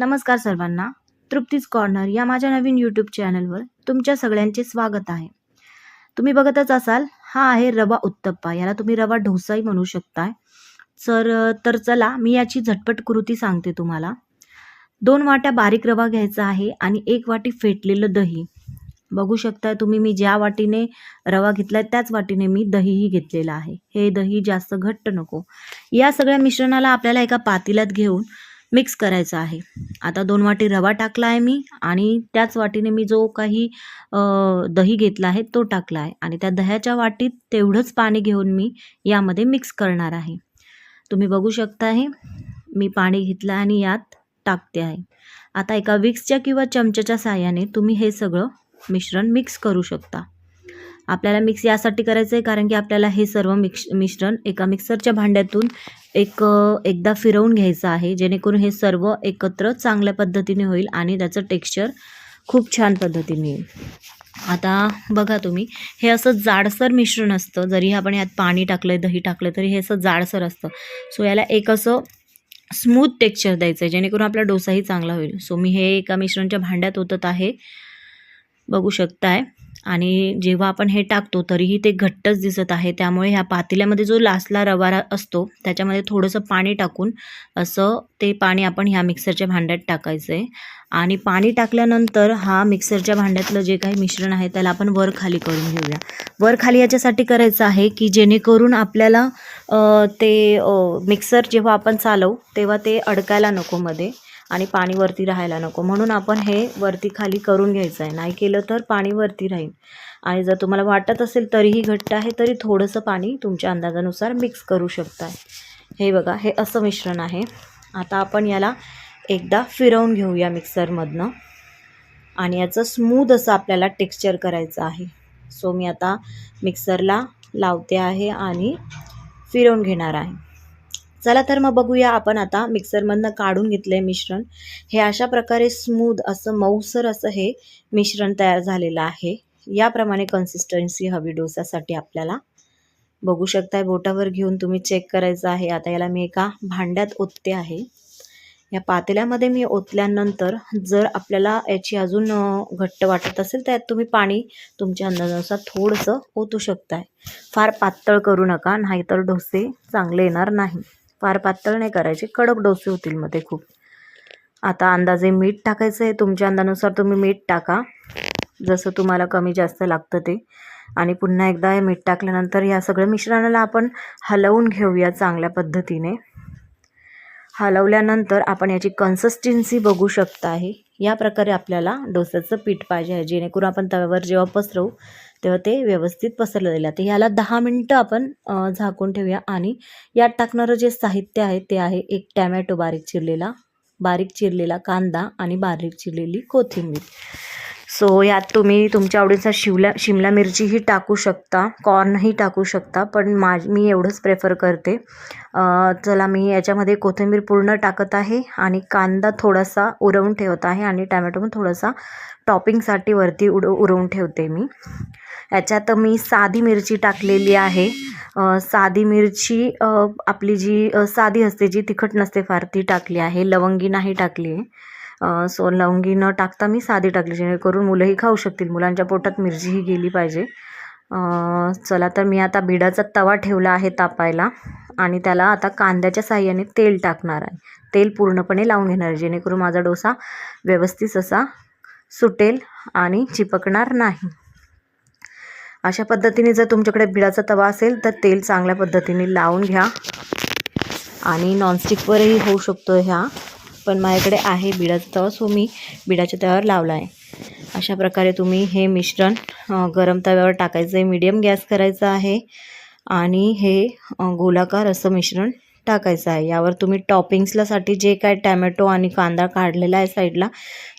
नमस्कार सर्वांना तृप्तीज कॉर्नर या माझ्या नवीन यूट्यूब चॅनलवर तुमच्या सगळ्यांचे स्वागत आहे. तुम्ही बघतच असाल हा आहे रवा उत्तप्पा याला तुम्ही रवा ढोसाही म्हणू शकताय. तर तर चला मी याची झटपट कृती सांगते तुम्हाला. दोन वाट्या बारीक रवा घ्यायचा आहे आणि एक वाटी फेटलेलं दही. बघू शकता तुम्ही मी ज्या वाटीने रवा घेतला त्याच वाटीने मी दहीही घेतलेलं आहे. हे दही जास्त घट्ट नको. या सगळ्या मिश्रणाला आपल्याला एका पातेल्यात घेऊन मिक्स करायचं आहे. आता दोन वाटी रवा टाकला आहे मी आणि त्याच वाटीने मी जो काही दही घेतला आहे तो टाकला आहे. आणि त्या दह्याच्या वाटीत तेवढंच पाणी घेऊन मी यामध्ये मिक्स करणार आहे. तुम्ही बघू शकता आहे मी पाणी घेतलं आणि यात टाकते आहे. आता एका विक्सच्या किंवा चमच्याच्या साहाय्याने तुम्ही हे सगळं मिश्रण मिक्स करू शकता. आपल्याला मिक्स यासाठी करायचं आहे कारण की आपल्याला हे सर्व मिक्स मिश्रण एका मिक्सरच्या भांड्यातून एक एकदा फिरवून घ्यायचं आहे जेणेकरून हे सर्व एकत्र चांगल्या पद्धतीने होईल आणि त्याचं टेक्स्चर खूप छान पद्धतीने येईल. आता बघा तुम्ही हे असं जाडसर मिश्रण असतं जरी आपण यात पाणी टाकलं आहे दही टाकलं तरी हे असं जाडसर असतं. सो याला एक असं स्मूथ टेक्स्चर द्यायचं आहे जेणेकरून आपला डोसाही चांगला होईल. सो मी हे एका मिश्रणच्या भांड्यात ओतत आहे. बघू शकताय. आणि जेव्हा आपण हे टाकतो तरीही ते घट्टच दिसत आहे. त्यामुळे ह्या पातेल्यामध्ये जो लासला रवा असतो त्याच्यामध्ये थोडंसं पाणी टाकून असं ते पाणी आपण ह्या मिक्सरच्या भांड्यात टाकायचं आहे आणि पाणी टाकल्यानंतर हा मिक्सरच्या भांड्यातलं जे काही मिश्रण आहे त्याला आपण वर खाली करून घेऊया. वर खाली याच्यासाठी करायचं आहे की जेणेकरून आपल्याला ते मिक्सर जेव्हा आपण चालवू तेव्हा ते अडकायला नको मध्ये. आणि पाणी वरती राहायला नको. म्हणून आपण हे वरती खाली करून घ्यायचं आहे. नाही केलं तर पाणी वरती राहील. आणि जर तुम्हाला वाटत असेल तरीही घट्ट आहे तरी थोडंसं पाणी तुमच्या अंदाजानुसार मिक्स करू शकताय. हे बघा हे असं मिश्रण आहे. आता आपण याला एकदा फिरवून घेऊया मिक्सरमधनं. आणि याचं स्मूद असं आपल्याला टेक्स्चर करायचं आहे. सो मी आता मिक्सरला लावते आहे आणि फिरवून घेणार आहे. चला तर मग बघूया आपण आता मिक्सरमधनं काढून घेतलं आहे मिश्रण. हे अशा प्रकारे स्मूथ असं मऊसर असं हे मिश्रण तयार झालेलं आहे. याप्रमाणे कन्सिस्टन्सी हवी डोसासाठी आपल्याला. बघू शकताय बोटावर घेऊन तुम्ही चेक करायचं आहे. आता याला मी एका भांड्यात ओतते आहे. या पातेल्यामध्ये मी ओतल्यानंतर जर आपल्याला याची अजून घट्ट वाटत असेल तर यात तुम्ही पाणी तुमच्या अंदाजानुसार थोडंसं ओतू शकताय. फार पातळ करू नका नाहीतर डोसे चांगले येणार नाही. फार पातळ नाही करायचे कडक डोसे होतील मग ते खूप. आता अंदाजे मीठ टाकायचं आहे तुमच्या अंदानुसार तुम्ही मीठ टाका जसं तुम्हाला कमी जास्त लागतं ते. आणि पुन्हा एकदा हे मीठ टाकल्यानंतर या सगळ्या मिश्रणाला आपण हलवून घेऊया चांगल्या पद्धतीने. हलवल्यानंतर आपण याची कन्सिस्टन्सी बघू शकता आहे या प्रकारे आपल्याला डोस्याचं पीठ पाहिजे आहे जेणेकरून आपण तव्यावर जेव्हा पसरवू तेव्हा ते व्यवस्थित पसरलं आहे तर ह्याला दहा मिनटं आपण झाकून ठेवूया आणि यात टाकणारं जे साहित्य आहे ते आहे एक टॅमॅटो बारीक चिरलेला बारीक चिरलेला कांदा आणि बारीक चिरलेली कोथिंबीर. सो यात तुम्ही तुमच्या आवडीचा शिवला शिमला मिरचीही टाकू शकता कॉर्नही टाकू शकता पण मा मी एवढंच प्रेफर करते. चला मी याच्यामध्ये कोथिंबीर पूर्ण टाकत आहे आणि कांदा थोडासा उरवून ठेवत आहे आणि टॅमॅटो पण थोडासा टॉपिंगसाठी वरती उड उरवून ठेवते मी. याच्यात मी साधी मिरची टाकलेली आहे. साधी मिरची आपली जी साधी असते जी तिखट नसते फार ती टाकली आहे. लवंगी नाही टाकली आहे. सो लवंगी न टाकता मी साधी टाकली जेणेकरून मुलंही खाऊ शकतील. मुलांच्या पोटात मिरचीही गेली पाहिजे. चला तर मी आता बिडाचा तवा ठेवला आहे तापायला आणि त्याला आता कांद्याच्या साह्याने तेल टाकणार आहे. तेल पूर्णपणे लावून घेणार आहे जेणेकरून माझा डोसा व्यवस्थित असा सुटेल आणि चिपकणार नाही. अशा पद्धतीने जर तुमच्याकडे बिडाचा तवा असेल तर तेल चांगल्या पद्धतीने लावून घ्या. आणि नॉनस्टिकवरही होऊ शकतो ह्या पण माझ्याकडे आहे बिडाचा तवा सो मी बिडाच्या तव्यावर लावला आहे. अशा प्रकारे तुम्ही हे मिश्रण गरम तव्यावर टाकायचं आहे. मीडियम गॅस करायचा आहे. आणि हे गोलाकार असं मिश्रण टाकायचं आहे. यावर तुम्ही टॉपिंग्सलासाठी जे काय टॅमॅटो आणि कांदा काढलेला आहे साईडला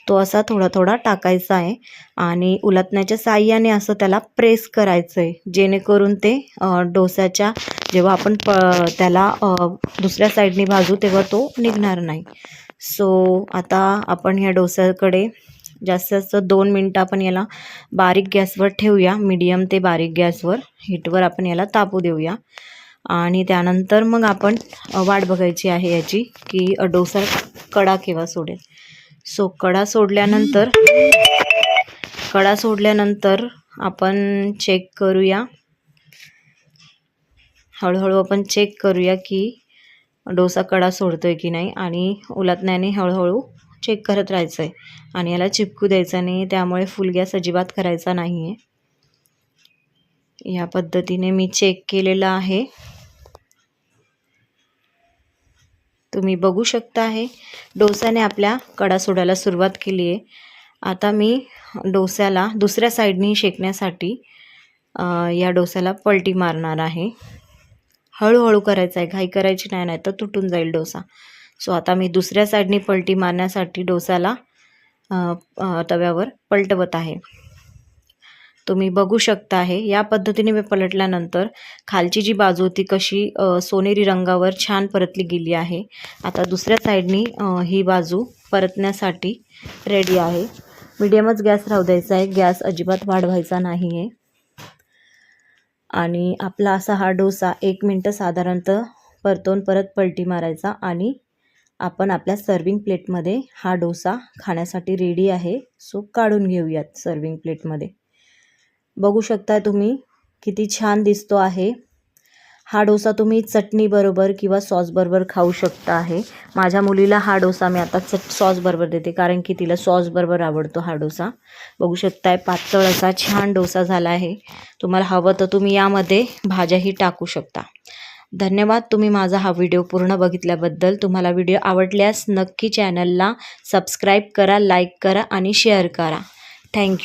तो असा थोडा थोडा टाकायचा आहे. आणि उलटण्याच्या साह्याने असं त्याला प्रेस करायचं आहे जेणेकरून ते डोसाच्या डोस्याच्या जेव्हा आपण प त्याला दुसऱ्या साईडने भाजू तेव्हा तो निघणार नाही. सो आता आपण ह्या डोस्याकडे जास्तीत जास्त दोन मिनटं आपण याला बारीक गॅसवर ठेवूया. मीडियम ते बारीक गॅसवर. हीटवर आपण याला तापू देऊया. आणि त्यानंतर मग आपण वाट बघायची आहे याची की डोसा कडा केव्हा सोडेल? सो कडा सोडल्यानंतर कडा सोडल्यानंतर आपण चेक करूया. हळूहळू आपण चेक करूया की डोसा कडा सोडतोय की नाही आणि उलटण्याने हळूहळू चेक करत राहायचं आहे आणि याला चिपकू द्यायचं नाही त्यामुळे फुल गॅस अजिबात करायचा नाही आहे या पद्धतीने मी चेक केलेला आहे. तुम्ही बघू शकता आहे डोस्याने आपल्या कडा सोडायला सुरुवात केली आहे. आता मी डोस्याला दुसऱ्या साईडनी शेकण्यासाठी या डोस्याला पलटी मारणार आहे. हळूहळू करायचं आहे. घाई करायची नाही नाही तर तुटून जाईल डोसा. सो आता मी दुसऱ्या साईडनी पलटी मारण्यासाठी डोसाला तव्यावर पलटवत आहे. तुम्ही बघू शकता आहे या पद्धतीने मी पलटल्यानंतर खालची जी बाजू होती कशी सोनेरी रंगावर छान परतली गेली आहे. आता दुसऱ्या साईडनी ही बाजू परतण्यासाठी रेडी आहे. मीडियमच गॅस राहू द्यायचा आहे. गॅस अजिबात वाढवायचा नाही आहे आणि आपला असा हा डोसा एक मिनटं साधारणतः परतून परत पलटी मारायचा आणि आपण आपल्या सर्विंग प्लेटमध्ये हा डोसा खाण्यासाठी रेडी आहे. सो काढून घेऊयात सर्विंग प्लेटमध्ये बघू शकता तुम्ही किती छान दिसतो आहे. हा डोसा तुम्ही चटणीबरोबर किंवा सॉसबरोबर खाऊ शकता आहे. माझ्या मुलीला हा डोसा मी आता चट सॉसबरोबर देते कारण की तिला सॉसबरोबर आवडतो हा डोसा. बघू शकताय पातळ असा छान डोसा झाला आहे. तुम्हाला हवं तर तुम्ही यामध्ये भाज्याही टाकू शकता. धन्यवाद तुम्ही माझा हा व्हिडिओ पूर्ण बघितल्याबद्दल. तुम्हाला व्हिडिओ आवडल्यास नक्की चॅनलला सबस्क्राईब करा लाईक करा आणि शेअर करा. थँक्यू.